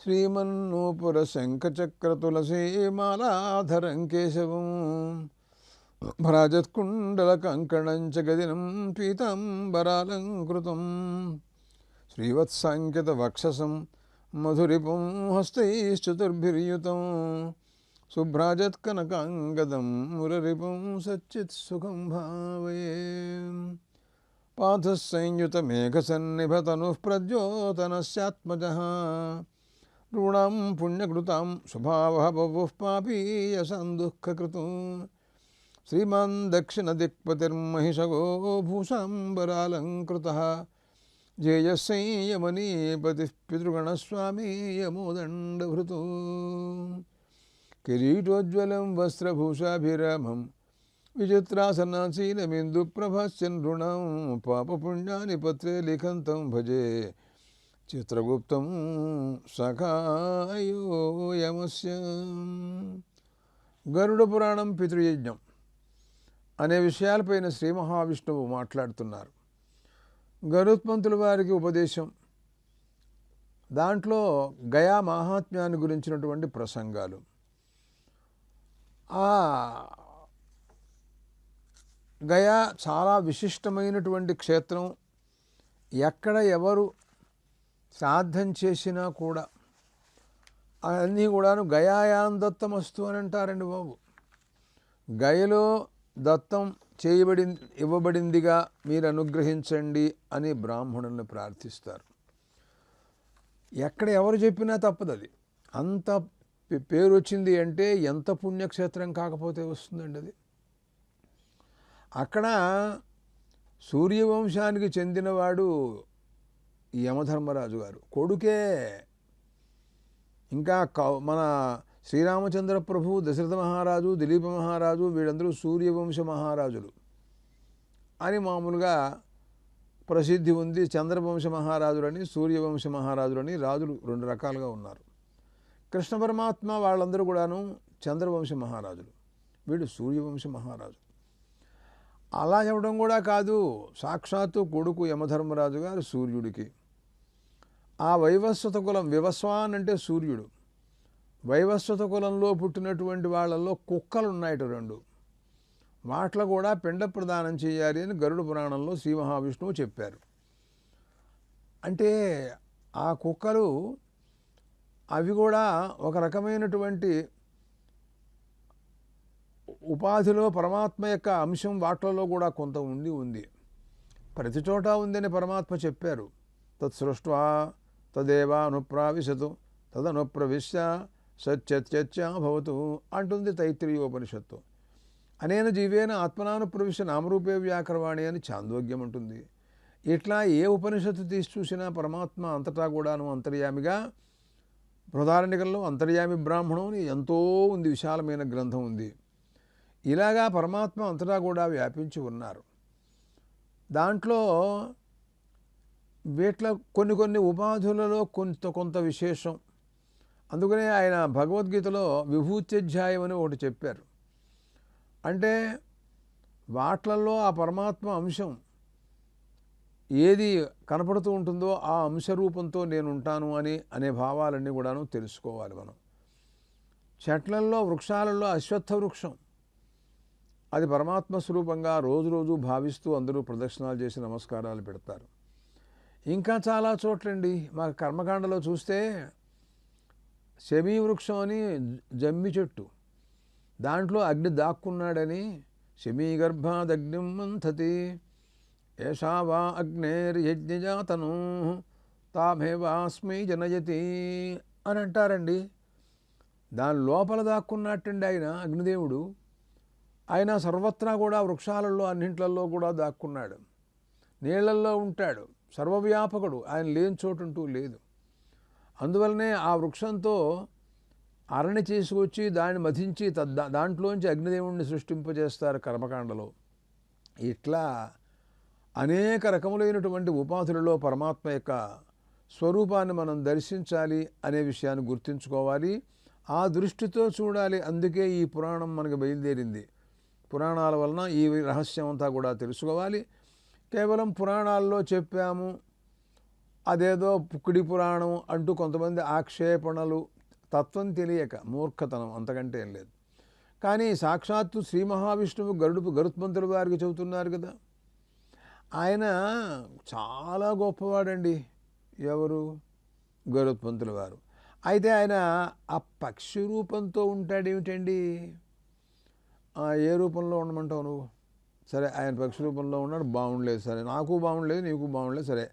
శ్రీమన్నూపుర శంఖచక్ర తులసీ కేశవం భ్రాజత్కుండల కంకణం చ గదినం పీతాంబరాలంకృతం శ్రీవత్సాంకిత వక్షసం మధురిపం హస్తైశ్చతుర్భిర్యుతం శుభ్రాజత్కనకాంగదం మురరిపం సచ్చిత్సుఖం భావయే పాథసంయుతమేఘసన్నిభతనుః ప్రద్యోతనస్యాత్మజः ऋणां पुण्यकृतां स्वभावः पापीयसां दुःखकृतु श्रीमान् दक्षिणदिक्पतिर्महिषगो भूषाम्बरालङ्कृतः जेयस्संयमनीपतिः पितृगणस्वामी यमोदण्डभृतु। किरीटोज्ज्वलं वस्त्रभूषाभिरामं। विचित्रासनासीनमिन्दुप्रभास्यन् ऋणं पापपुण्यानि पत्रे लिखन्तं भजे। చిత్రగుప్తం సఖాయోయమస్య. గరుడ పురాణం పితృయజ్ఞం అనే విషయాలపైన శ్రీ మహావిష్ణువు మాట్లాడుతున్నారు. గరుత్మంతుల వారికి ఉపదేశం దాంట్లో గయా మహాత్మ్యాన్ని గురించినటువంటి ప్రసంగాలు. ఆ గయా చాలా విశిష్టమైనటువంటి క్షేత్రం. ఎక్కడ ఎవరు శ్రాద్ధం చేసినా కూడా అన్నీ కూడాను గయాయాం దత్తమస్తు అని అంటారండి బాబు. గయలో దత్తం చేయబడి ఇవ్వబడిందిగా మీరు అనుగ్రహించండి అని బ్రాహ్మణుల్ని ప్రార్థిస్తారు. ఎక్కడ ఎవరు చెప్పినా తప్పదు అది అంత పేరు వచ్చింది అంటే ఎంత పుణ్యక్షేత్రం కాకపోతే వస్తుందండి అది. అక్కడ సూర్యవంశానికి చెందినవాడు యమధర్మరాజు గారు. కొడుకే ఇంకా కౌ- మన శ్రీరామచంద్ర ప్రభు దశరథ మహారాజు దిలీప మహారాజు వీళ్ళందరూ సూర్యవంశ మహారాజులు. అని మామూలుగా ప్రసిద్ధి ఉంది చంద్రవంశ మహారాజులని సూర్యవంశ మహారాజులని రాజులు రెండు రకాలుగా ఉన్నారు. కృష్ణ పరమాత్మ వాళ్ళందరూ కూడాను చంద్రవంశ మహారాజులు. వీడు సూర్యవంశ మహారాజు అలా చెప్పడం కూడా కాదు. సాక్షాత్తు కొడుకు యమధర్మరాజు గారు సూర్యుడికి. ఆ వైవస్వత కులం వివస్వాన్ అంటే సూర్యుడు. వైవస్వత కులంలో పుట్టినటువంటి వాళ్ళల్లో కుక్కలు ఉన్నాయట రెండు. వాటిలో కూడా పిండ ప్రదానం చేయాలి అని గరుడ పురాణంలో శ్రీ మహావిష్ణువు చెప్పారు. అంటే ఆ కుక్కలు అవి కూడా ఒక రకమైనటువంటి ఉపాధిలో పరమాత్మ యొక్క అంశం వాటిలో కూడా కొంత ఉండి ఉంది. ప్రతి చోట ఉందని పరమాత్మ చెప్పారు. తత్సృష్ట తదేవానుప్రావిశతు తదేవా అనుప్రావిశతు తదనుప్రవిశ్య సత్యత్యత్యాభవతు అంటుంది తైత్రీయోపనిషత్తు. అనేన జీవేన ఆత్మనానుప్రవిశ్య నామరూపే వ్యాకరవాణి అని చాందోగ్యం ఉంటుంది ఇట్లా ఏ ఉపనిషత్తు తీసి చూసినా పరమాత్మ అంతటా కూడాను అంతర్యామిగా బృహదారణికంలో అంతర్యామి బ్రాహ్మణం అని ఎంతో ఉంది విశాలమైన గ్రంథం ఉంది. ఇలాగా పరమాత్మ అంతటా కూడా వ్యాపించి ఉన్నారు. దాంట్లో వీటిలో కొన్ని కొన్ని ఉపాధులలో కొంత కొంత విశేషం. అందుకనే ఆయన భగవద్గీతలో విభూత్యధ్యాయం అని ఒకటి చెప్పారు. అంటే వాట్లల్లో ఆ పరమాత్మ అంశం ఏది కనపడుతూ ఉంటుందో ఆ అంశరూపంతో నేను ఉంటాను అని అనే భావాలన్నీ కూడాను తెలుసుకోవాలి మనం. చెట్లల్లో వృక్షాలలో అశ్వత్థ వృక్షం. అది పరమాత్మ స్వరూపంగా రోజు రోజు భావిస్తూ అందరూ ప్రదక్షిణాలు చేసి నమస్కారాలు పెడతారు. ఇంకా చాలా చోట్లండి. మా కర్మకాండలో చూస్తే శమీ వృక్షం అని జమ్మి చెట్టు. దాంట్లో అగ్ని దాక్కున్నాడని శమీ గర్భాదగ్నిం మంథతి. ఏషా వా అగ్నేర్యజ్ఞజాతను తామేవాస్మి జనయతి అని అంటారండి. దాని లోపల దాక్కున్నట్టండి ఆయన అగ్నిదేవుడు. ఆయన సర్వత్రా కూడా వృక్షాలలో అన్నింటిలో కూడా దాక్కున్నాడు. నీళ్ళల్లో ఉంటాడు. సర్వవ్యాపకుడు. ఆయన లేని చోటుంటూ లేదు. అందువలనే ఆ వృక్షంతో అరణి చేసుకొచ్చి దాన్ని మధించి తద్దా దాంట్లోంచి అగ్నిదేవుణ్ణి సృష్టింపజేస్తారు కర్మకాండలో. ఇట్లా అనేక రకములైనటువంటి ఉపాధులలో పరమాత్మ యొక్క స్వరూపాన్ని మనం దర్శించాలి అనే విషయాన్ని గుర్తుంచుకోవాలి. ఆ దృష్టితో చూడాలి. అందుకే ఈ పురాణం మనకు బయలుదేరింది. పురాణాల వలన ఈ రహస్యం అంతా కూడా తెలుసుకోవాలి. కేవలం పురాణాల్లో చెప్పాము. అదేదో పుక్కిడి పురాణం అంటూ కొంతమంది ఆక్షేపణలు తత్వం తెలియక మూర్ఖతనం అంతకంటే ఏం లేదు. కానీ సాక్షాత్తు శ్రీ మహావిష్ణువు గరుడు గరుత్మంతుల వారికి చెబుతున్నారు కదా. ఆయన చాలా గొప్పవాడండి. ఎవరు? గరుత్మంతుల వారు అయితే ఆయన ఆ పక్షి రూపంతో ఉంటాడేమిటండి? ఏ రూపంలో ఉండమంటావు నువ్వు? సరే ఆయన పక్షి రూపంలో ఉన్నాడు బాగుండలేదు సరే. నాకు బాగుండలేదు నీకు బాగుండలేదు సరే.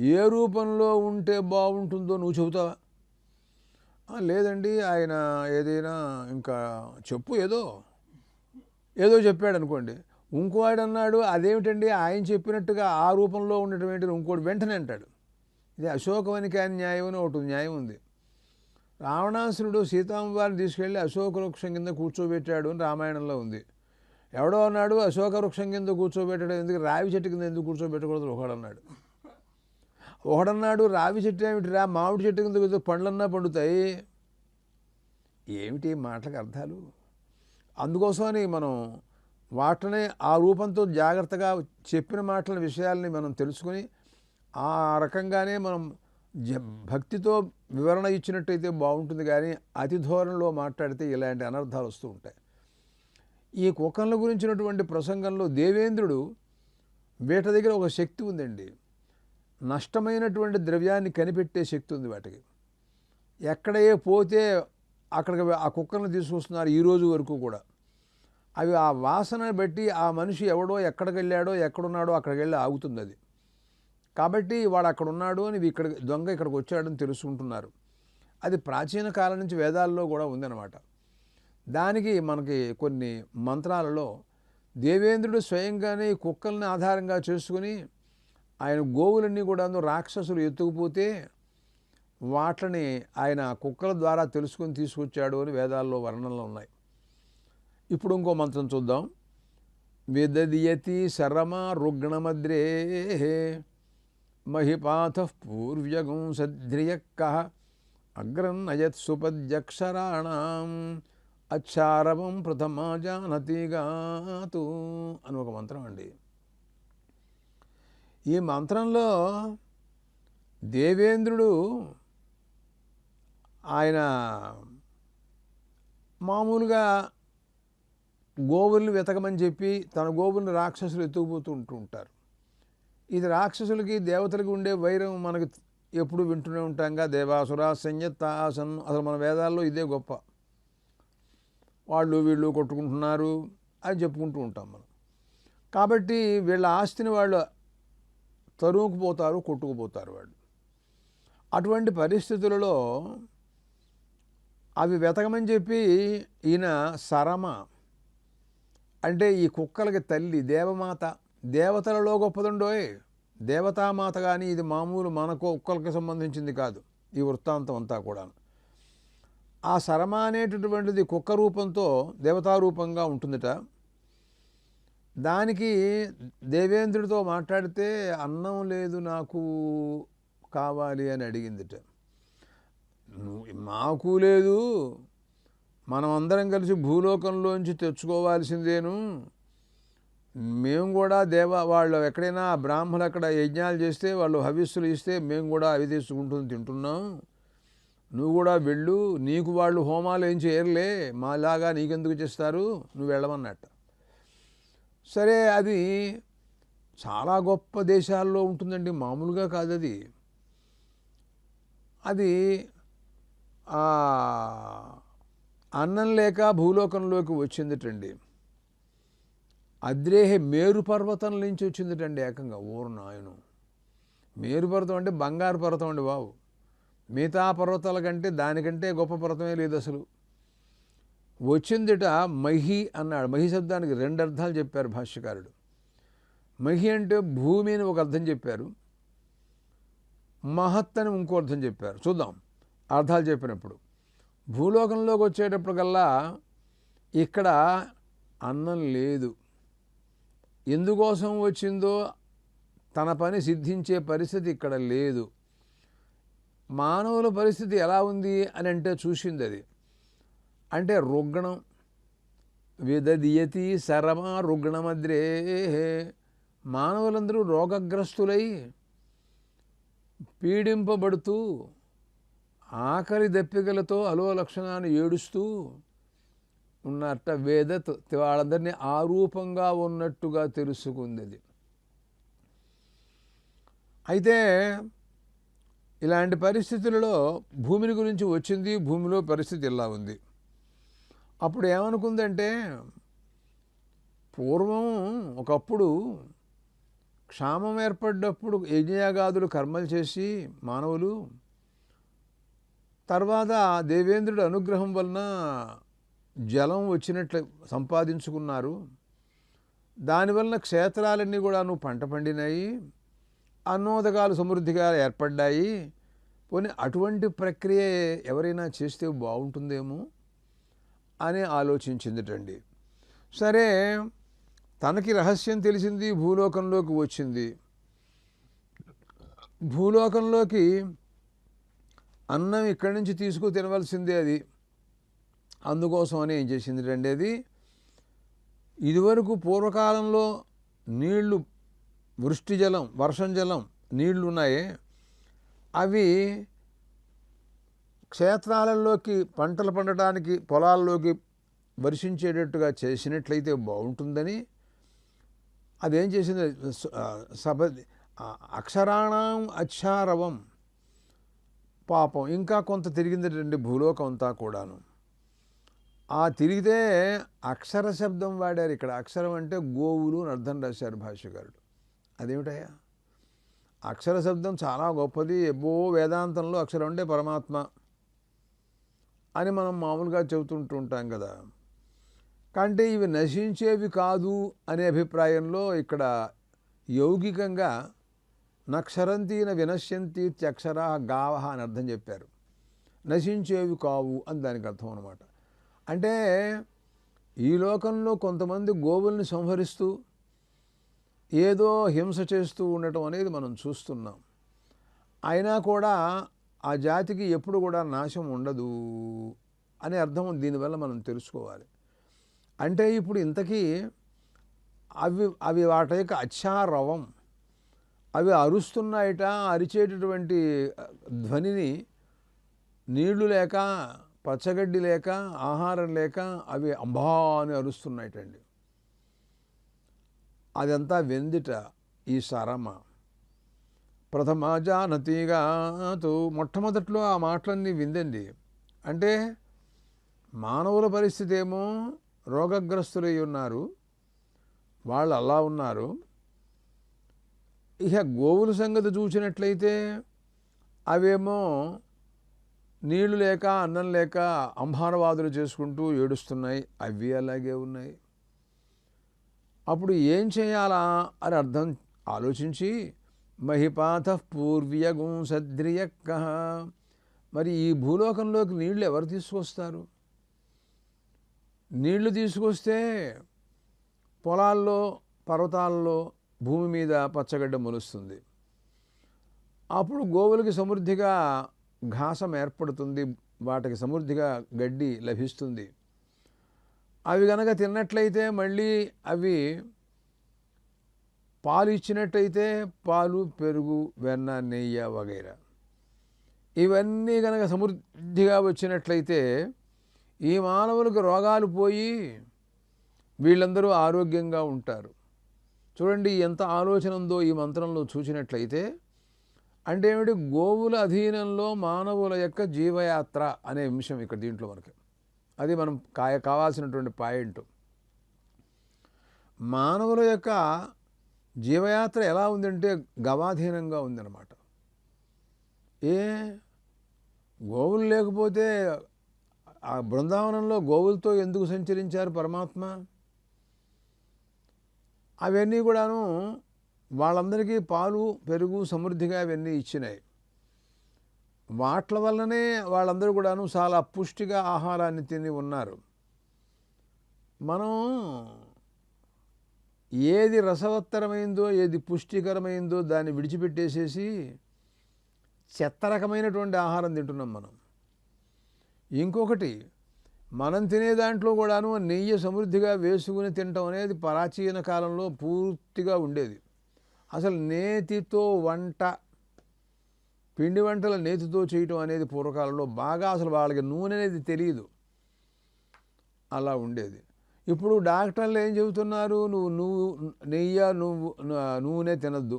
ఏ రూపంలో ఉంటే బాగుంటుందో నువ్వు చెబుతావా? లేదండి ఆయన ఏదైనా ఇంకా చెప్పు ఏదో. ఏదో చెప్పాడు అనుకోండి ఇంకోడు అన్నాడు అదేమిటండి? ఆయన చెప్పినట్టుగా ఆ రూపంలో ఉన్నటువంటి ఇంకోటి వెంటనే అంటాడు. ఇది అశోకవనిక న్యాయం అని ఒకటి న్యాయం ఉంది. రావణాసురుడు సీతాంబారిని తీసుకెళ్ళి అశోక వృక్షం కింద కూర్చోబెట్టాడు అని రామాయణంలో ఉంది. ఎవడో అన్నాడు అశోక వృక్షం కింద కూర్చోబెట్టడం ఎందుకు? రావి చెట్టు కింద ఎందుకు కూర్చోబెట్టకూడదు? ఒకడన్నాడు. ఒకడన్నాడు రావి చెట్టు ఏమిటిరా? మామిడి చెట్టు కింద కూర్చో పండ్లన్నా పండుతాయి. ఏమిటి మాటలకు అర్థాలు? అందుకోసమని మనం వాటిని ఆ రూపంతో జాగ్రత్తగా చెప్పిన మాటల విషయాల్ని మనం తెలుసుకొని ఆ రకంగానే మనం జ భక్తితో వివరణ ఇచ్చినట్టయితే బాగుంటుంది కానీ అతి ధోరణిలో మాట్లాడితే ఇలాంటి అనర్థాలు వస్తూ ఉంటాయి. ఈ కుక్కల గురించినటువంటి ప్రసంగంలో దేవేంద్రుడు వీట దగ్గర ఒక శక్తి ఉందండి. నష్టమైనటువంటి ద్రవ్యాన్ని కనిపెట్టే శక్తి ఉంది వాటికి. ఎక్కడ ఏ పోతే అక్కడికి ఆ కుక్కలను తీసుకొస్తున్నారు ఈ రోజు వరకు కూడా. అవి ఆ వాసన బట్టి ఆ మనిషి ఎవడో ఎక్కడికి వెళ్ళాడో ఎక్కడున్నాడో అక్కడికి వెళ్ళి ఆగుతుంది అది. కాబట్టి వాడు అక్కడ ఉన్నాడు అని ఇక్కడ దొంగ ఇక్కడికి వచ్చాడని తెలుసుకుంటున్నారు. అది ప్రాచీన కాలం నుంచి వేదాల్లో కూడా ఉందన్నమాట. దానికి మనకి కొన్ని మంత్రాలలో దేవేంద్రుడు స్వయంగానే కుక్కల్ని ఆధారంగా చేసుకుని ఆయన గోవులన్నీ కూడా రాక్షసులు ఎత్తుకుపోతే వాటిని ఆయన కుక్కల ద్వారా తెలుసుకొని తీసుకొచ్చాడు అని వేదాల్లో వర్ణనలు ఉన్నాయి. ఇప్పుడు ఇంకో మంత్రం చూద్దాం. విదదియతి శరమ రుగ్ణమద్రే మహిపాత పూర్వ్యగం సద్రియక్క అగ్రన్నయత్ అక్షారవం అచ్చారవం ప్రథమా జానతిగాతు అని ఒక మంత్రం అండి. ఈ మంత్రంలో దేవేంద్రుడు ఆయన మామూలుగా గోవుల్ని వెతకమని చెప్పి తన గోవుల్ని రాక్షసులు ఎత్తుకుపోతూ ఉంటూ ఉంటారు ఇది రాక్షసులకి దేవతలకి ఉండే వైరం మనకు ఎప్పుడు వింటూనే ఉంటాంగా. దేవాసుర సంయత్తాసన్. అసలు మన వేదాల్లో ఇదే గొప్ప. వాళ్ళు వీళ్ళు కొట్టుకుంటున్నారు అని చెప్పుకుంటూ ఉంటాం మనం. కాబట్టి వీళ్ళ ఆస్తిని వాళ్ళు తరుముకుపోతారు కొట్టుకుపోతారు వాళ్ళు. అటువంటి పరిస్థితులలో అవి వెతకమని చెప్పి ఈయన సరమ. అంటే ఈ కుక్కలకి తల్లి దేవమాత దేవతలలో గొప్పదండోయ్. దేవతామాత కానీ ఇది మామూలు మన కుక్కలకి సంబంధించింది కాదు ఈ వృత్తాంతం అంతా కూడా ఆ సరమ అనేటటువంటిది కుక్క రూపంతో దేవతారూపంగా ఉంటుందిట. దానికి దేవేంద్రుడితో మాట్లాడితే అన్నం లేదు నాకు కావాలి అని అడిగిందిట. మాకు లేదు. మనం అందరం కలిసి భూలోకంలోంచి తెచ్చుకోవాల్సిందేను. మేము కూడా దేవ వాళ్ళు ఎక్కడైనా బ్రాహ్మణులు అక్కడ యజ్ఞాలు చేస్తే వాళ్ళు హవిస్సులు ఇస్తే మేము కూడా అవి తీసుకుంటుంది తింటున్నాం. నువ్వు కూడా వెళ్ళు నీకు వాళ్ళు హోమాలు ఏం చేయరులే మాలాగా నీకెందుకు చేస్తారు నువ్వు వెళ్ళమన్నట్ట. సరే అది చాలా గొప్ప దేశాల్లో ఉంటుందండి మామూలుగా కాదు అది అది అన్నం లేక భూలోకంలోకి వచ్చిందిటండి. అద్రేహి మేరు పర్వతం నుంచి వచ్చిందిటండి ఏకంగా ఊరు నాయను. మేరు పర్వతం అంటే బంగారు పర్వతం అండి బాబు. మిగతా పర్వతాల కంటే దానికంటే గొప్ప పర్వతమే లేదు అసలు. వచ్చిందిట మహి అన్నాడు. మహి శబ్దానికి రెండు అర్థాలు చెప్పారు భాష్యకారుడు. మహి అంటే భూమి అని ఒక అర్థం చెప్పారు. మహత్ అని ఇంకో అర్థం చెప్పారు. చూద్దాం అర్థాలు చెప్పినప్పుడు. భూలోకంలోకి వచ్చేటప్పటికల్లా ఇక్కడ అన్నం లేదు. ఎందుకోసం వచ్చిందో తన పని సిద్ధించే పరిస్థితి ఇక్కడ లేదు. మానవుల పరిస్థితి ఎలా ఉంది అని అంటే చూసింది అది అంటే రుగ్ణం విదదియతి శరమ రుగ్ణమద్రే. మానవులందరూ రోగగ్రస్తులై పీడింపబడుతూ ఆకలి దప్పికలతో అలో లక్షణాన్ని ఏడుస్తూ ఉన్నట్ట వేద వాళ్ళందరినీ ఆ ఆరూపంగా ఉన్నట్టుగా తెలుసుకుంది అది అయితే ఇలాంటి పరిస్థితులలో భూమిని గురించి వచ్చింది భూమిలో పరిస్థితి ఇలా ఉంది? అప్పుడు ఏమనుకుందంటే పూర్వం ఒకప్పుడు క్షామం ఏర్పడ్డప్పుడు యజ్ఞయాగాదులు కర్మలు చేసి మానవులు తర్వాత దేవేంద్రుడి అనుగ్రహం వలన జలం వచ్చినట్లు సంపాదించుకున్నారు. దానివలన క్షేత్రాలన్నీ కూడా నువ్వు పంట పండినాయి. అన్నోదకాలు సమృద్ధిగా ఏర్పడ్డాయి. పోనీ అటువంటి ప్రక్రియ ఎవరైనా చేస్తే బాగుంటుందేమో అని ఆలోచించిందిటండి సరే తనకి రహస్యం తెలిసింది భూలోకంలోకి వచ్చింది. భూలోకంలోకి అన్నం ఇక్కడి నుంచి తీసుకు తినవలసిందే అది. అందుకోసమని ఏం చేసింది అండి అది? ఇదివరకు పూర్వకాలంలో నీళ్ళు వృష్టి జలం వర్షం జలం నీళ్ళు ఉన్నాయి అవి క్షేత్రాలలోకి పంటలు పండటానికి పొలాల్లోకి వర్షించేటట్టుగా చేసినట్లయితే బాగుంటుందని. అదేం చేసింది? సభ అక్షరాణం అక్షారవం. పాపం ఇంకా కొంత తిరిగిందండి భూలోకం అంతా కూడాను. ఆ తిరిగితే అక్షర శబ్దం వాడారు ఇక్కడ. అక్షరం అంటే గోవులు అని అర్థం రాశారు భాష్యకారుడు. అదేమిటయ్యా? అక్షర శబ్దం చాలా గొప్పది. ఎబ్బో వేదాంతంలో అక్షరం అంటే పరమాత్మ అని మనం మామూలుగా చెబుతుంటూ ఉంటాం కదా. కంటే ఇవి నశించేవి కాదు అనే అభిప్రాయంలో ఇక్కడ యౌగికంగా నక్షరంతీన వినశ్యంతి త్యక్షర గావ అని అర్థం చెప్పారు. నశించేవి కావు అని దానికి అర్థం అనమాట అంటే ఈ లోకంలో కొంతమంది గోవుల్ని సంహరిస్తూ ఏదో హింస చేస్తూ ఉండటం అనేది మనం చూస్తున్నాం. అయినా కూడా ఆ జాతికి ఎప్పుడు కూడా నాశం ఉండదు అనే అర్థం దీనివల్ల మనం తెలుసుకోవాలి. అంటే ఇప్పుడు ఇంతకీ అవి అవి వాటి యొక్క అచ్చారవం అవి అరుస్తున్నాయట అరిచేటటువంటి ధ్వనిని నీళ్ళు లేక పచ్చగడ్డి లేక ఆహారం లేక అవి అంబా అని అరుస్తున్నాయటండి. అదంతా వెందిట ఈ సరమ ప్రథమ జానతిగాతో మొట్టమొదట్లో ఆ మాటలన్నీ విందండి. అంటే మానవుల పరిస్థితి ఏమో రోగగ్రస్తులై ఉన్నారు వాళ్ళు అలా ఉన్నారు. ఇక గోవుల సంగతి చూసినట్లయితే అవేమో నీళ్ళు లేక అన్నం లేక అంహారవాదులు చేసుకుంటూ ఏడుస్తున్నాయి. అవి అలాగే ఉన్నాయి. అప్పుడు ఏం చేయాలా అని అర్థం ఆలోచించి మహిపాత పూర్వ్యగుం సద్రియక్క. మరి ఈ భూలోకంలోకి నీళ్ళు ఎవరు తీసుకొస్తారు? నీళ్ళు తీసుకొస్తే పొలాల్లో పర్వతాల్లో భూమి మీద పచ్చగడ్డ మొలుస్తుంది. అప్పుడు గోవులకి సమృద్ధిగా ఘాసం ఏర్పడుతుంది వాటికి సమృద్ధిగా గడ్డి లభిస్తుంది. అవి కనుక తిన్నట్లయితే మళ్ళీ అవి పాలు ఇచ్చినట్టయితే పాలు పెరుగు వెన్న నెయ్యి వగైరా. ఇవన్నీ కనుక సమృద్ధిగా వచ్చినట్లయితే ఈ మానవులకు రోగాలు పోయి వీళ్ళందరూ ఆరోగ్యంగా ఉంటారు. చూడండి ఎంత ఆలోచన ఉందో ఈ మంత్రంలో చూసినట్లయితే అంటే ఏమిటి? గోవుల అధీనంలో మానవుల యొక్క జీవయాత్ర అనే అంశం ఇక్కడ దీంట్లో మనకి. అది మనం కాయ కావాల్సినటువంటి పాయింట్. మానవుల యొక్క జీవయాత్ర ఎలా ఉందంటే గవాధీనంగా ఉందన్నమాట. ఏ గోవులు లేకపోతే ఆ బృందావనంలో గోవులతో ఎందుకు సంచరించారు పరమాత్మ? అవన్నీ కూడాను వాళ్ళందరికీ పాలు పెరుగు సమృద్ధిగా అవన్నీ ఇచ్చినాయి. వాట్ల వల్లనే వాళ్ళందరూ కూడాను చాలా పుష్టిగా ఆహారాన్ని తిని ఉన్నారు. మనం ఏది రసవత్తరమైందో ఏది పుష్టికరమైందో దాన్ని విడిచిపెట్టేసేసి చెత్త రకమైనటువంటి ఆహారం తింటున్నాం మనం. ఇంకొకటి మనం తినే దాంట్లో కూడాను నెయ్యి సమృద్ధిగా వేసుకుని తినటం అనేది ప్రాచీన కాలంలో పూర్తిగా ఉండేది. అసలు నేతితో వంట పిండి వంటలు నేతితో చేయటం అనేది పూర్వకాలంలో బాగా అసలు వాళ్ళకి నూనె అనేది తెలియదు అలా ఉండేది. ఇప్పుడు డాక్టర్లు ఏం చెబుతున్నారు? నువ్వు నువ్వు నెయ్యి నువ్వు నూనె తినద్దు.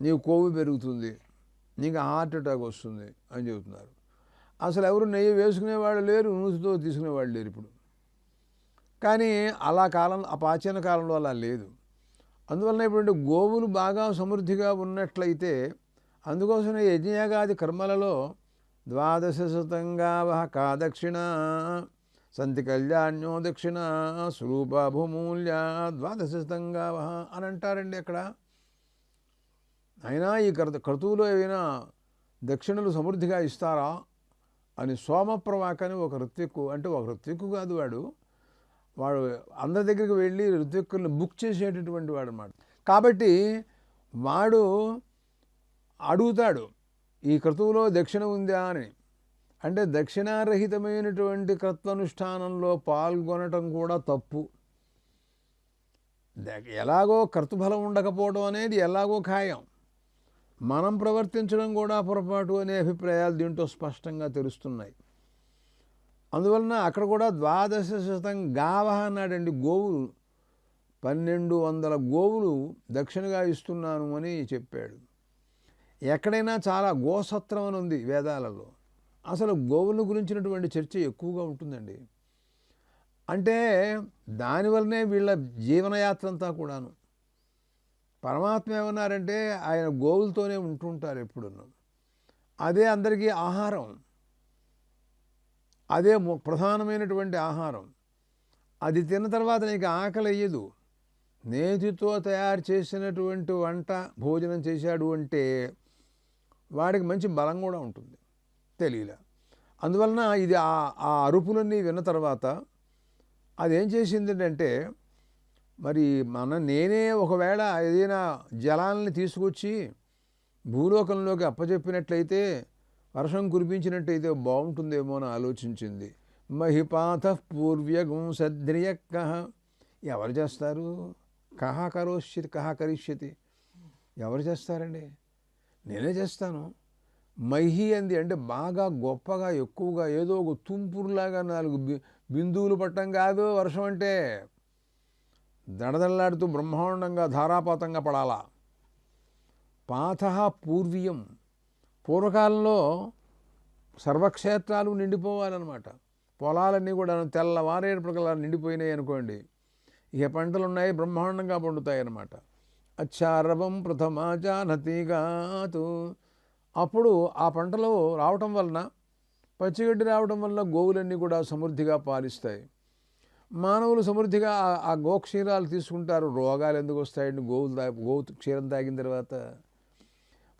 నీకు కొవ్వు పెరుగుతుంది. నీకు హార్ట్ అటాక్ వస్తుంది అని చెబుతున్నారు. అసలు ఎవరు నెయ్యి వేసుకునేవాళ్ళు లేరు నూనెతో తీసుకునేవాళ్ళు లేరు ఇప్పుడు. కానీ అలా కాలం ఆ ప్రాచీన కాలంలో అలా లేదు. అందువలన ఇప్పుడు గోవులు బాగా సమృద్ధిగా ఉన్నట్లయితే అందుకోసమే యజ్ఞయాగాది కర్మలలో ద్వాదశ శతంగా కా దక్షిణ సంతి కళ్యాణ్యో దక్షిణ స్వరూప భూమూల్య ద్వాదశ శతంగా అని అంటారండి అక్కడ. అయినా ఈ కర్త క్రతువులో ఏమైనా దక్షిణలు సమృద్ధిగా ఇస్తారా? అని సోమప్రవాక్ అని ఒక ఋత్విక్కు అంటే ఒక ఋత్విక్కు కాదు వాడు. వాడు అందరి దగ్గరికి వెళ్ళి ఋత్విక్కుల్ని బుక్ చేసేటటువంటి వాడు అనమాట కాబట్టి వాడు అడుగుతాడు ఈ క్రతువులో దక్షిణ ఉందా? అని. అంటే దక్షిణారహితమైనటువంటి కర్తనుష్ఠానంలో పాల్గొనటం కూడా తప్పు. ఎలాగో కర్తృఫలం ఉండకపోవడం అనేది ఎలాగో ఖాయం. మనం ప్రవర్తించడం కూడా పొరపాటు అనే అభిప్రాయాలు దీంట్లో స్పష్టంగా తెలుస్తున్నాయి. అందువలన అక్కడ కూడా ద్వాదశ శతం గావ అన్నాడండి గోవులు. పన్నెండు వందల గోవులు దక్షిణగా ఇస్తున్నాను అని చెప్పాడు. ఎక్కడైనా చాలా గోసత్రం అని ఉంది వేదాలలో. అసలు గోవుల గురించినటువంటి చర్చ ఎక్కువగా ఉంటుందండి. అంటే దానివల్లనే వీళ్ళ జీవనయాత్ర అంతా కూడాను. పరమాత్మ ఏమన్నారంటే ఆయన గోవులతోనే ఉంటుంటారు ఎప్పుడున్న అదే అందరికీ ఆహారం. అదే ప్రధానమైనటువంటి ఆహారం. అది తిన్న తర్వాత నీకు ఆకలి అయ్యదు నేతితో తయారు చేసినటువంటి వంట భోజనం చేశాడు అంటే వాడికి మంచి బలం కూడా ఉంటుంది. తెలియలే. అందువలన ఇది ఆ ఆ అరుపులన్నీ విన్న తర్వాత అదేం చేసింది అంటే మరి మన నేనే ఒకవేళ ఏదైనా జలాలని తీసుకొచ్చి భూలోకంలోకి అప్పచెప్పినట్లయితే వర్షం కురిపించినట్టయితే బాగుంటుందేమో అని ఆలోచించింది. మహిపాత పూర్వ్యగం సద్రియ ఎవరు చేస్తారు? కహ కరోష్యతి కహ కరిష్యతి. ఎవరు చేస్తారండి? నేనే చేస్తాను. మహి అంది అంటే బాగా గొప్పగా ఎక్కువగా ఏదో ఒక తుంపురులాగా నాలుగు బిందువులు పట్టం కాదు వర్షం అంటే. దడదల్లాడుతూ బ్రహ్మాండంగా ధారాపాతంగా పడాలా. పాత పూర్వీయం. పూర్వకాలంలో సర్వక్షేత్రాలు నిండిపోవాలన్నమాట. పొలాలన్నీ కూడా తెల్లవారేపటికల్లా నిండిపోయినాయి అనుకోండి. ఇక పంటలు ఉన్నాయి బ్రహ్మాండంగా పండుతాయి అన్నమాట అచ్చారవం ప్రథమాచానతిగాతు అప్పుడు ఆ పంటలో రావటం వలన పచ్చిగడ్డి రావడం వలన గోవులన్నీ కూడా సమృద్ధిగా పాలిస్తాయి. మానవులు సమృద్ధిగా ఆ- గోక్షీరాలు గో క్షీరాలు తీసుకుంటారు. రోగాలు ఎందుకు వస్తాయండి? గోవులు తా గోవు క్షీరం తాగిన తర్వాత.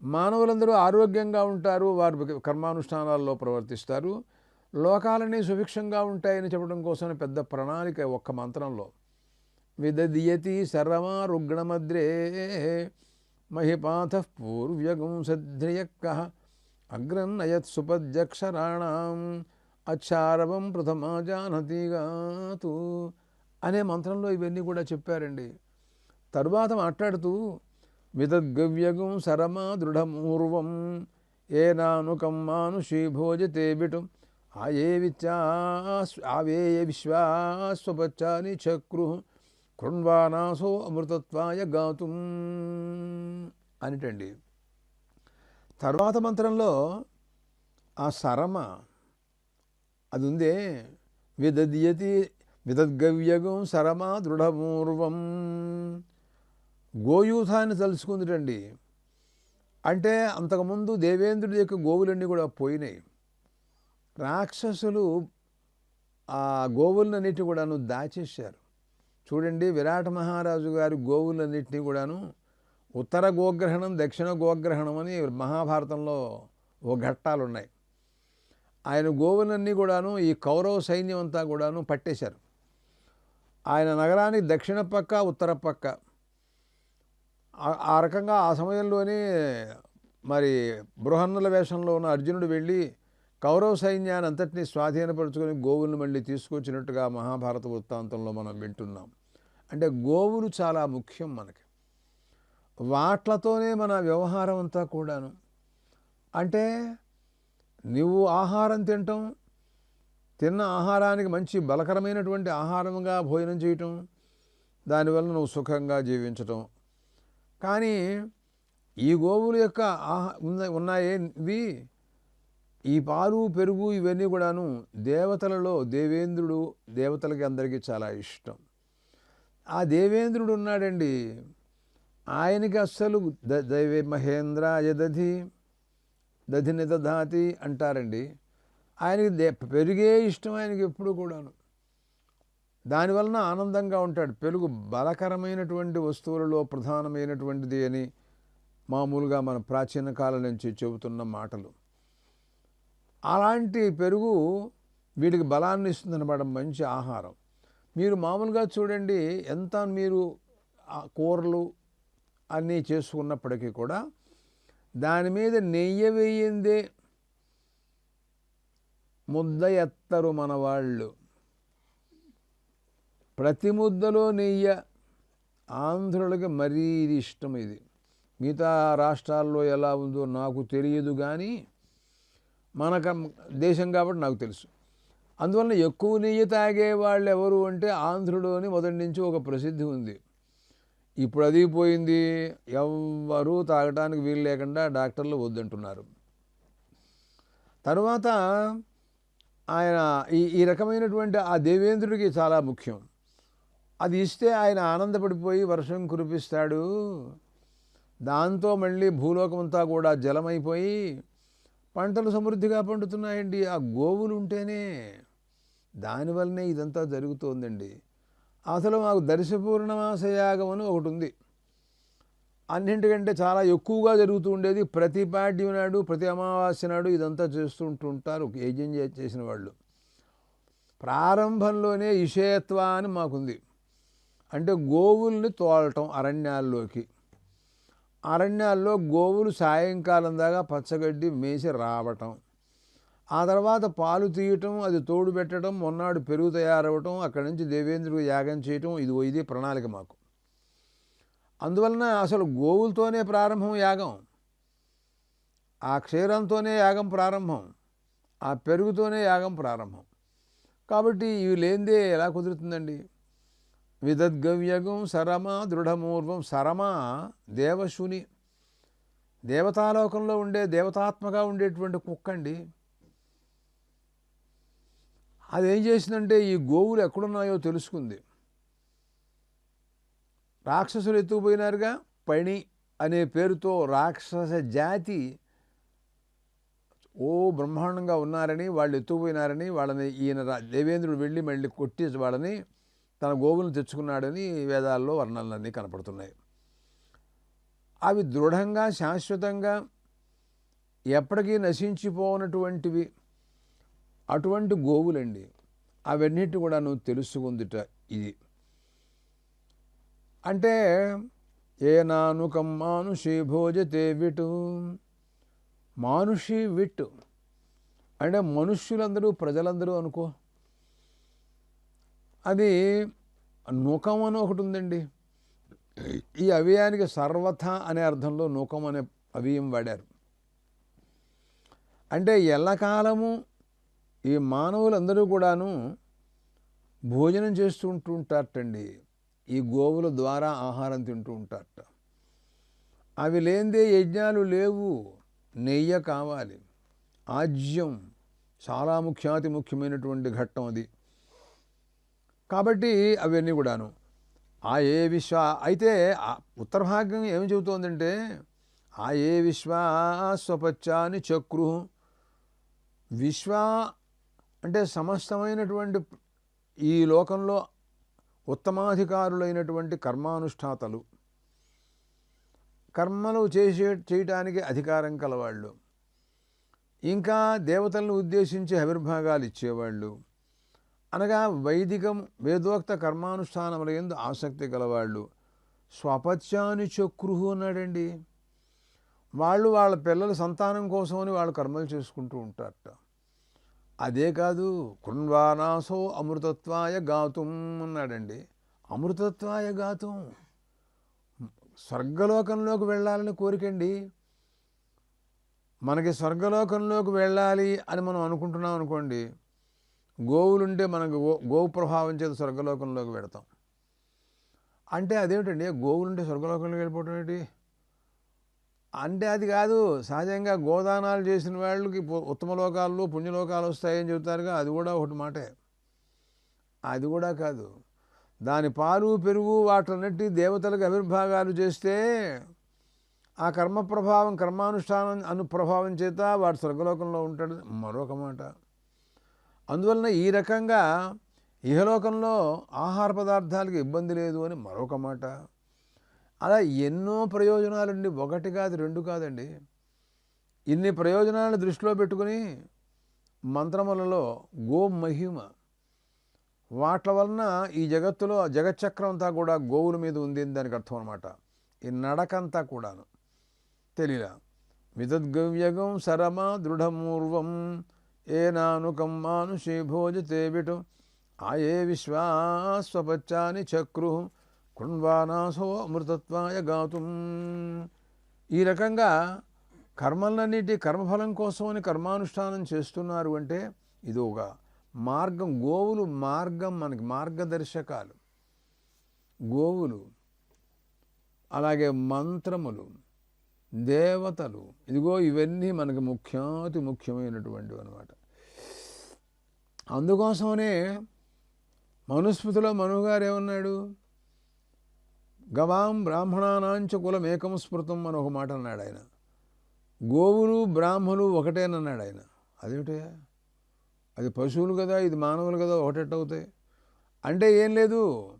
మానవులందరూ ఆరోగ్యంగా ఉంటారు. వారు కర్మానుష్ఠానాల్లో ప్రవర్తిస్తారు. లోకాలన్నీ సుభిక్షంగా ఉంటాయని చెప్పడం కోసం పెద్ద ప్రణాళిక ఒక్క మంత్రంలో. విదదియతి సర్వమా రుగ్ణమద్రే మహిపాత పూర్వ్యగం సద్రియక్క అగ్రన్నయత్ సుపద్యక్షరాణం అక్షారవం ప్రథమా జానతిగాతు అనే మంత్రంలో ఇవన్నీ కూడా చెప్పారండి. తరువాత మాట్లాడుతూ విదద్గవ్యగం సరమా దృఢమూర్వం ఏనానుకం మానుషీ భోజతే బిటు ఆయే విచ్చాస్ ఆవేయ విశ్వాస్వపచ్చాని చక్రు। కృణ్వానాసో అమృతత్వాయ గాతుం అనిటండి. తర్వాత మంత్రంలో ఆ సరమ అది ఉందే విదద్యతి విదద్గవ్యగం సరమ దృఢమూర్వం. గోయూథాన్ని తలుచుకుందిటండి అంటే అంతకుముందు దేవేంద్రుడి యొక్క గోవులన్నీ కూడా పోయినాయి. రాక్షసులు ఆ గోవులన్నిటి కూడాను దాచేశారు. చూడండి విరాట మహారాజు గారి గోవులన్నింటినీ కూడాను ఉత్తర గోగ్రహణం దక్షిణ గోగ్రహణం అని మహాభారతంలో ఓ ఘట్టాలు ఉన్నాయి ఆయన గోవులన్నీ కూడాను ఈ కౌరవ సైన్యం అంతా కూడాను పట్టేశారు. ఆయన నగరానికి దక్షిణ పక్క ఉత్తర పక్క. ఆ- ఆ రకంగా ఆ సమయంలోనే మరి బృహన్నుల వేషంలో ఉన్న అర్జునుడు వెళ్ళి కౌరవ సైన్యాన్ని అంతటినీ స్వాధీనపరుచుకొని గోవులను మళ్ళీ తీసుకొచ్చినట్టుగా మహాభారత వృత్తాంతంలో మనం వింటున్నాం. అంటే గోవులు చాలా ముఖ్యం మనకి. వాట్లతోనే మన వ్యవహారం అంతా కూడాను. అంటే నువ్వు ఆహారం తినటం తిన్న ఆహారానికి మంచి బలకరమైనటువంటి ఆహారంగా భోజనం చేయటం దానివల్ల నువ్వు సుఖంగా జీవించటం. కానీ ఈ గోవుల యొక్క ఆహా ఉన్నాయే ఇవి ఈ పాలు పెరుగు ఇవన్నీ కూడాను దేవతలలో దేవేంద్రుడు దేవతలకి అందరికీ చాలా ఇష్టం. ఆ దేవేంద్రుడు ఉన్నాడండి. ఆయనకి అస్సలు ద- దైవే మహేంద్ర యదధి దధి నిదధాతి అంటారండి. ఆయనకి దే పెరుగే ఇష్టం ఆయనకి ఎప్పుడు కూడాను. దానివలన ఆనందంగా ఉంటాడు. పెరుగు బలకరమైనటువంటి వస్తువులలో ప్రధానమైనటువంటిది అని మామూలుగా మన ప్రాచీన కాలం నుంచి చెబుతున్న మాటలు. అలాంటి పెరుగు వీటికి బలాన్ని ఇస్తుంది అనమాట మంచి ఆహారం. మీరు మామూలుగా చూడండి ఎంత మీరు కూరలు అన్నీ చేసుకున్నప్పటికీ కూడా దాని మీద నెయ్యి వేయిందే ముద్ద ఎత్తరు మన వాళ్ళు ప్రతి ముద్దలో నెయ్యి ఆంధ్రులకి మరీ ఇది ఇష్టం ఇది. మిగతా రాష్ట్రాల్లో ఎలా ఉందో నాకు తెలియదు కానీ మన దేశం కాబట్టి నాకు తెలుసు. అందువలన ఎక్కువ నెయ్యి తాగే వాళ్ళు ఎవరు అంటే ఆంధ్రులోని మొదటి నుంచి ఒక ప్రసిద్ధి ఉంది. ఇప్పుడు అది పోయింది. ఎవ్వరూ తాగటానికి వీలు లేకుండా డాక్టర్లు వద్దంటున్నారు. తర్వాత ఆయన ఈ ఈ రకమైనటువంటి ఆ దేవేంద్రుడికి చాలా ముఖ్యం. అది ఇస్తే ఆయన ఆనందపడిపోయి వర్షం కురిపిస్తాడు. దాంతో మళ్ళీ భూలోకమంతా కూడా జలమైపోయి పంటలు సమృద్ధిగా పండుతున్నాయండి. ఆ గోవులు ఉంటేనే దానివల్లనే ఇదంతా జరుగుతోందండి. అసలు మాకు దర్శపూర్ణమాస యాగం అని ఒకటి ఉంది అన్నింటికంటే చాలా ఎక్కువగా జరుగుతూ ఉండేది ప్రతి పాడ్యం నాడు ప్రతి అమావాస్య నాడు ఇదంతా చేస్తూ ఉంటుంటారు. యజ్ఞం చేసిన వాళ్ళు. ప్రారంభంలోనే ఇషేత్వ అని మాకుంది. అంటే గోవుల్ని తోలటం అరణ్యాల్లోకి. అరణ్యాల్లో గోవులు సాయంకాలం దాకా పచ్చగడ్డి మేసి రావటం. ఆ తర్వాత పాలు తీయటం అది తోడు పెట్టడం మొన్నాడు పెరుగు తయారవటం అక్కడి నుంచి దేవేంద్రుడు యాగం చేయటం ఇది ఇది ప్రణాళిక మాకు. అందువలన అసలు గోవులతోనే ప్రారంభం యాగం? ఆ క్షీరంతోనే యాగం ప్రారంభం? ఆ పెరుగుతోనే యాగం ప్రారంభం? కాబట్టి ఇవి లేనిదే ఎలా కుదురుతుందండి? విదద్గవ్యగం సరమ దృఢమూర్వం. సరమ దేవశుని దేవతాలోకంలో ఉండే దేవతాత్మగా ఉండేటువంటి కుక్క అండి అదేం చేసిందంటే ఈ గోవులు ఎక్కడున్నాయో తెలుసుకుంది. రాక్షసులు ఎత్తుకుపోయినారుగా పణి అనే పేరుతో రాక్షస జాతి ఓ బ్రహ్మాండంగా ఉన్నారని వాళ్ళు ఎత్తుకుపోయినారని వాళ్ళని ఈయన దేవేంద్రుడు వెళ్ళి మళ్ళీ కొట్టి వాళ్ళని తన గోవులను తెచ్చుకున్నాడని వేదాల్లో వర్ణనలన్నీ కనపడుతున్నాయి. అవి దృఢంగా శాశ్వతంగా ఎప్పటికీ నశించిపోనటువంటివి. అటువంటి గోవులండి. అవన్నిటి కూడా నువ్వు తెలుసుకుందిట ఇది. అంటే ఏ నానుకం మానుషి భోజతే విటు మానుషి విట్టు. అంటే మనుష్యులందరూ ప్రజలందరూ అనుకో అది నూకం అని ఒకటి ఉందండి. ఈ అవ్యయానికి సర్వథ అనే అర్థంలో నూకం అనే అవ్యయం వాడారు. అంటే ఎల్లకాలము ఈ మానవులందరూ కూడాను భోజనం చేస్తూ ఉంటూ ఉంటారటండి. ఈ గోవుల ద్వారా ఆహారం తింటూ ఉంటారట. అవి లేనిదే యజ్ఞాలు లేవు. నెయ్య కావాలి. ఆజ్యం చాలా ముఖ్యాతి ముఖ్యమైనటువంటి ఘట్టం అది. కాబట్టి అవన్నీ కూడాను. ఆ ఏ విశ్వ అయితే ఉత్తర భాగం ఏమి చెబుతోందంటే ఆ ఏ విశ్వాస్వపచ్చాని చక్రు. విశ్వ అంటే సమస్తమైనటువంటి ఈ లోకంలో ఉత్తమాధికారులైనటువంటి కర్మానుష్ఠాతలు. కర్మలు చేసే చేయటానికి అధికారం కలవాళ్ళు. ఇంకా దేవతలను ఉద్దేశించి ఆవిర్భాగాలు ఇచ్చేవాళ్ళు. అనగా వైదికం వేదోక్త కర్మానుష్ఠానముల ఎందు ఆసక్తి గలవాళ్ళు. స్వపత్యాని చక్రుహు అన్నాడండి. వాళ్ళు వాళ్ళ పిల్లల సంతానం కోసమని వాళ్ళు కర్మలు చేసుకుంటూ ఉంటారట. అదే కాదు కృణ్వానాసో అమృతత్వాయ గాతుం అన్నాడండి. అమృతత్వాయ గాతుం స్వర్గలోకంలోకి వెళ్ళాలని కోరికండి. మనకి స్వర్గలోకంలోకి వెళ్ళాలి అని మనం అనుకుంటున్నాం అనుకోండి గోవులుంటే మనకు గో గోవు ప్రభావం చేత స్వర్గలోకంలోకి వెడతాం. అంటే అదేమిటండి? గోవులుంటే స్వర్గలోకంలోకి వెళ్ళిపోవటం ఏంటి? అంటే అది కాదు. సహజంగా గోదానాలు చేసిన వాళ్ళకి ఉత్తమ లోకాలు పుణ్యలోకాలు వస్తాయని చెబుతారుగా. అది కూడా ఒకటి మాటే. అది కూడా కాదు. దాని పాలు పెరుగు వాటన్నిటి దేవతలకు ఆవిర్భాగాలు చేస్తే ఆ కర్మ ప్రభావం కర్మానుష్ఠానం అను ప్రభావం చేత వాడు స్వర్గలోకంలో ఉంటాడు. మరొక మాట. అందువలన ఈ రకంగా ఇహలోకంలో ఆహార పదార్థాలకు ఇబ్బంది లేదు అని మరొక మాట. అలా ఎన్నో ప్రయోజనాలండి. ఒకటి కాదు రెండు కాదండి. ఇన్ని ప్రయోజనాలను దృష్టిలో పెట్టుకుని మంత్రములలో గో మహిమ. వాటి వలన ఈ జగత్తులో జగచ్చక్రం అంతా కూడా గోవుల మీద ఉంది అని దానికి అర్థం అనమాట ఈ నడకంతా కూడాను. తెలియలా విదద్గవ్యగం శరమ దృఢమూర్వం ఏనానుకం మానుషీ భోజతే విటు ఆయే విశ్వాస్వపచ్చాని చక్రు. కృణ్వానాసో అమృతత్వాయ గాతుం. ఈ రకంగా కర్మలన్నిటి కర్మఫలం కోసమని కర్మానుష్ఠానం చేస్తున్నారు అంటే ఇది ఒక మార్గం. గోవులు మార్గం మనకి మార్గదర్శకాలు. గోవులు అలాగే మంత్రములు దేవతలు. ఇదిగో ఇవన్నీ మనకి ముఖ్యాతి ముఖ్యమైనటువంటివి అనమాట అందుకోసమనే మనుస్మృతిలో మనుగారు ఏమన్నాడు? గవాం బ్రాహ్మణానాంచ కులం ఏకం స్మృతం అని ఒక మాట అన్నాడు ఆయన. గోవులు బ్రాహ్మలు ఒకటేనన్నాడు ఆయన. అదేమిటే? అది పశువులు కదా ఇది మానవులు కదా ఒకటెట్టవుతాయి అంటే ఏం లేదు.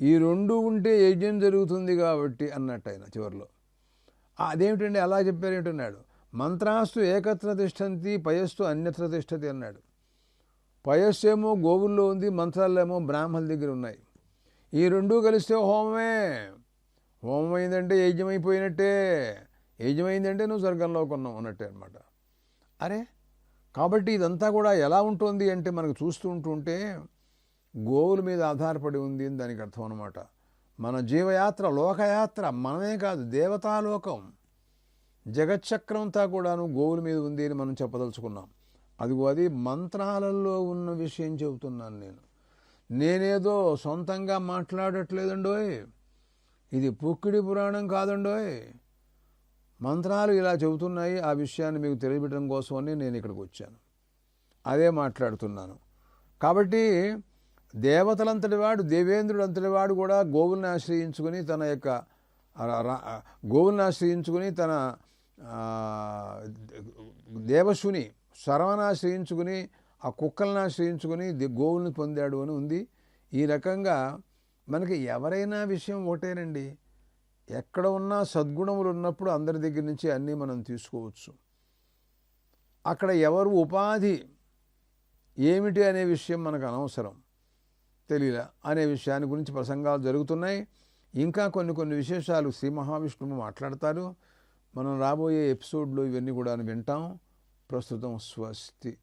ఈ రెండు ఉంటే యజ్ఞం జరుగుతుంది కాబట్టి అన్నట్టు ఆయన చివరిలో. అదేమిటండి అలా చెప్పారేంటున్నాడు మంత్రాస్తు ఏకత్ర తిష్టంతి పయస్సు అన్యత్ర తిష్టతి అన్నాడు. పయస్సు ఏమో గోవుల్లో ఉంది మంత్రాలేమో బ్రాహ్మణుల దగ్గర ఉన్నాయి. ఈ రెండూ కలిస్తే హోమమే. హోమం అయిందంటే యజ్ఞమైపోయినట్టే. యజ్ఞమైందంటే నువ్వు స్వర్గంలో కొన్నావు అన్నట్టే అనమాట అరే కాబట్టి ఇదంతా కూడా ఎలా ఉంటుంది అంటే మనకు చూస్తూ ఉంటుంటే గోవుల మీద ఆధారపడి ఉంది అని దానికి అర్థం అనమాట మన జీవయాత్ర లోకయాత్ర మనమే కాదు దేవతాలోకం జగచ్చక్రం అంతా కూడాను గోవుల మీద ఉంది అని మనం చెప్పదలుచుకున్నాం. అదిగో అది మంత్రాలలో ఉన్న విషయం చెబుతున్నాను నేను. నేనేదో సొంతంగా మాట్లాడట్లేదండోయ్. ఇది పుక్కిడి పురాణం కాదండోయ్. మంత్రాలు ఇలా చెబుతున్నాయి ఆ విషయాన్ని మీకు తెలియబెట్టడం కోసమని నేను ఇక్కడికి వచ్చాను. అదే మాట్లాడుతున్నాను. కాబట్టి దేవతలంతటి వాడు దేవేంద్రుడు అంతటి వాడు కూడా గోవుల్ని ఆశ్రయించుకుని తన యొక్క గోవుల్ని ఆశ్రయించుకుని తన దేవశుని శరవణ ఆశ్రయించుకుని ఆ కుక్కలను ఆశ్రయించుకుని గోవుల్ని పొందాడు అని ఉంది. ఈ రకంగా మనకి ఎవరైనా విషయం ఒకటేనండి. ఎక్కడ ఉన్నా సద్గుణములు ఉన్నప్పుడు అందరి దగ్గర నుంచి అన్నీ మనం తీసుకోవచ్చు. అక్కడ ఎవరు ఉపాధి ఏమిటి అనే విషయం మనకు అనవసరం. తెలియలా అనే విషయాన్ని గురించి ప్రసంగాలు జరుగుతున్నాయి. ఇంకా కొన్ని కొన్ని విశేషాలు శ్రీ మహావిష్ణువు మాట్లాడతారు. మనం రాబోయే ఎపిసోడ్లో ఇవన్నీ కూడా వింటాం. ప్రస్తుతం స్వస్తి.